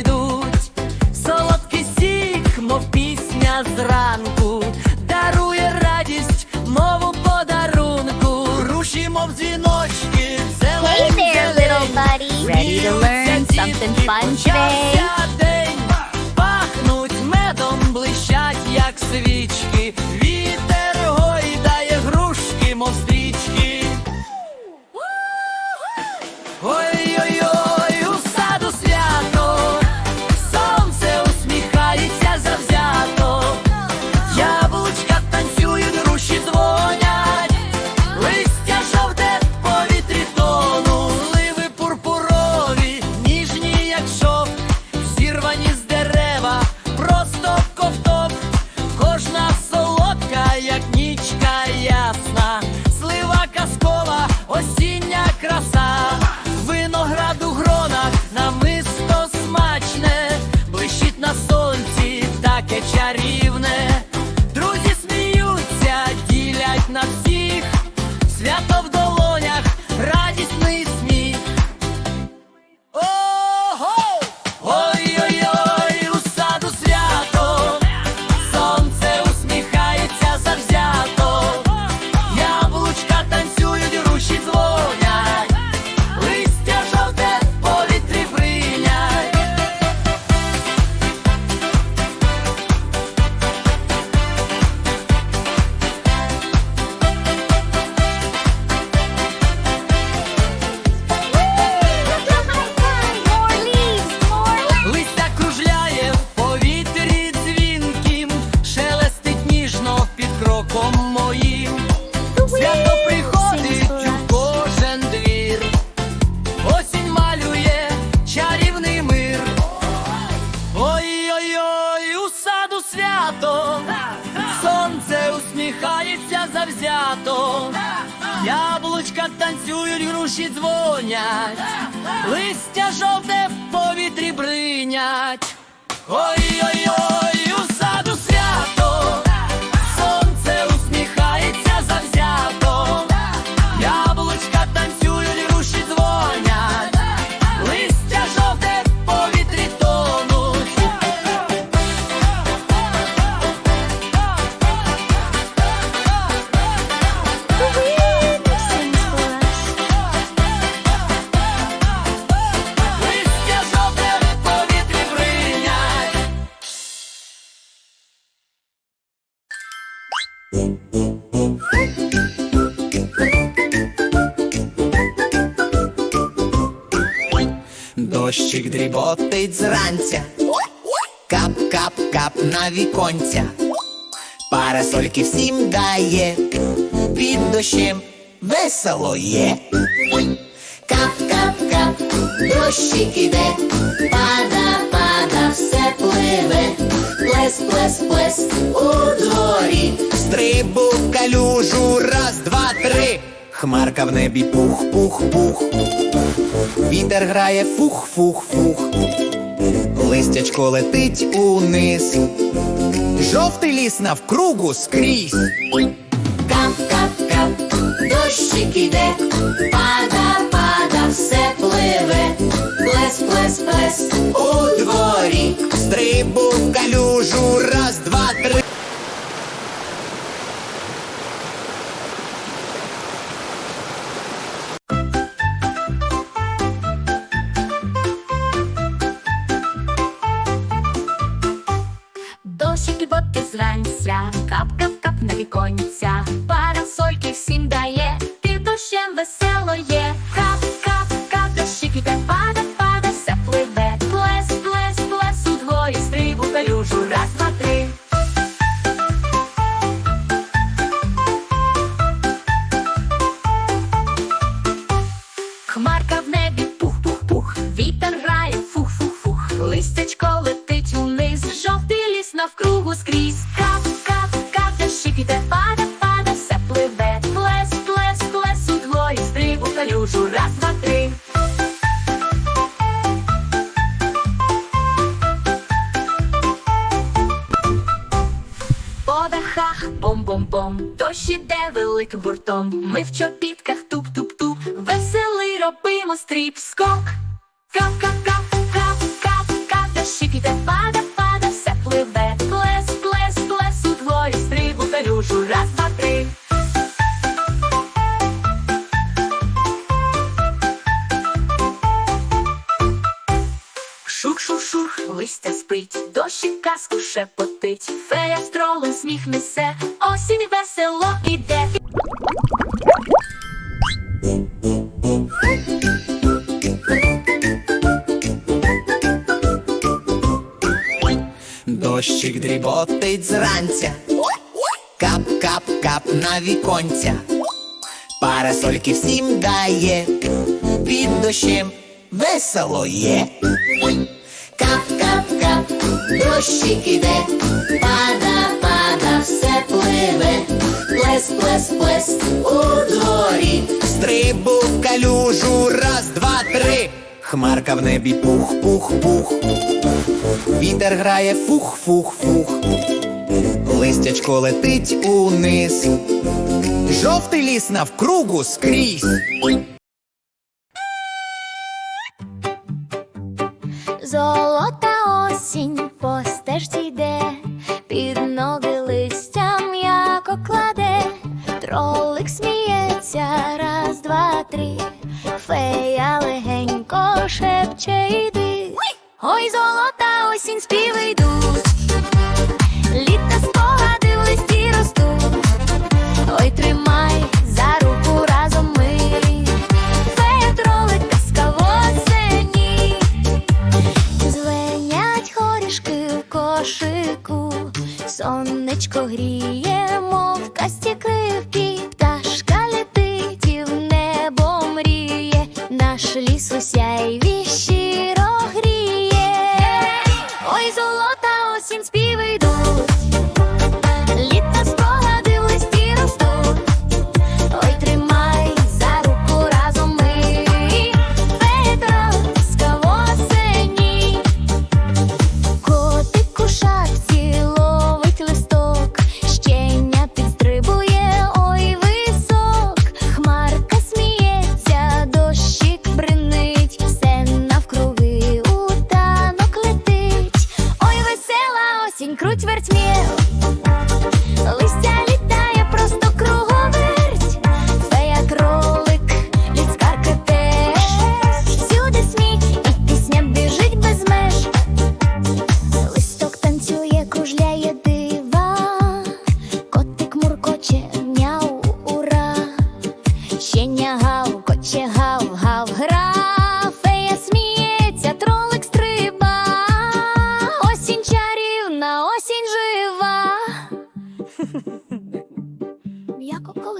ідуть, солодкий сік, мов пісня зранку, дарує радість, мову подарунку, руші, мов дзвіночки, зелень, зелень Ready to learn something fun today? завзято, яблучка танцюють, груші дзвонять, листя жовте в повітрі бринять. Ой-ой-ой. дощик дріботить зранця, кап-кап-кап на віконця, парасольки всім дає, під дощем весело є. Кап-кап-кап, дощик іде, пада, пада, все пливе, плес, плес, плес у дворі, стрибу в калюжу. Хмарка в небі пух-пух-пух, вітер грає фух-фух-фух, листячко летить униз, жовтий ліс навкругу скрізь. Кап-кап-кап, дощик іде, пада. зранця капка Дахах бом-бом-бом, дощ іде великим гуртом. Ми в чобітках туп-туп-туп, веселий робимо стріп, скок. Кап-кап-кап, кап-кап-кап, дощик іде, пада, пада, все пливе. Плес, плес, плес, у дворі стрибу калюжу, раз, два, три. Шух-шух-шух, листя спить, дощик казку шепотить, стролу сміх несе, осінь весело іде. Дощик дріботить зранця, кап-кап-кап на віконця, парасольки всім дає, під дощем весело є. Кап-кап-кап, дощик іде, пада, пада, все пливе, плес, плес, плес у дворі, стрибу в калюжу, раз, два, три. Хмарка в небі пух, пух, пух. Вітер грає фух, фух, фух. Листячко летить униз. Жовтий ліс навкругу скрізь. Золота осінь по стежці йде, фея легенько шепче йди. Ой, золота осінь співи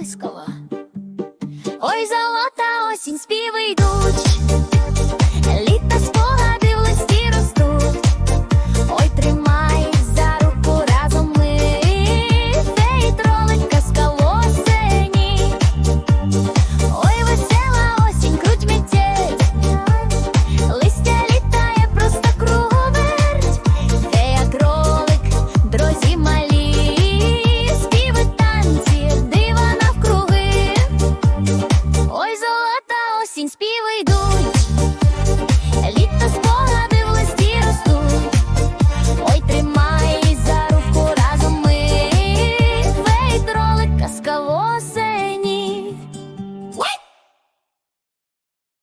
Колискова. Ой, золота осінь співи